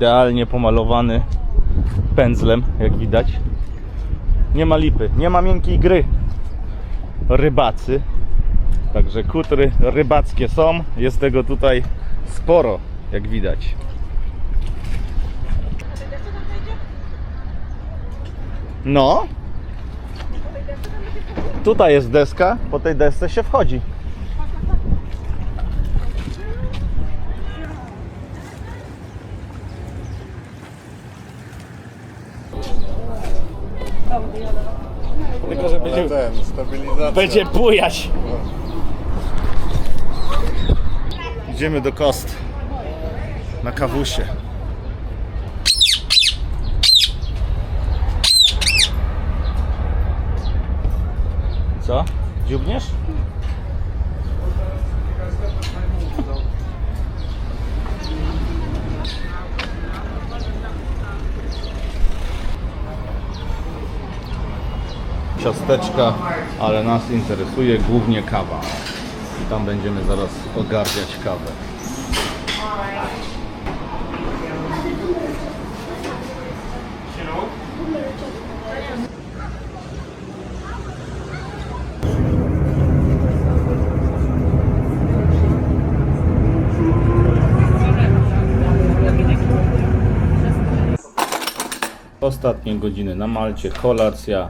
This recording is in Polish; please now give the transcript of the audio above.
Idealnie pomalowany pędzlem, jak widać. Nie ma lipy, nie ma miękkiej gry. Rybacy. Także kutry rybackie są. Jest tego tutaj sporo, jak widać. No. Tutaj jest deska, po tej desce się wchodzi. Tylko, że będzie, Ten, stabilizacja. będzie bujać. Idziemy do kost. Na kawusie. Co? Dziubniesz? Ciasteczka, ale nas interesuje głównie kawa. I tam będziemy zaraz ogarniać kawę. Ostatnie godziny na Malcie, kolacja,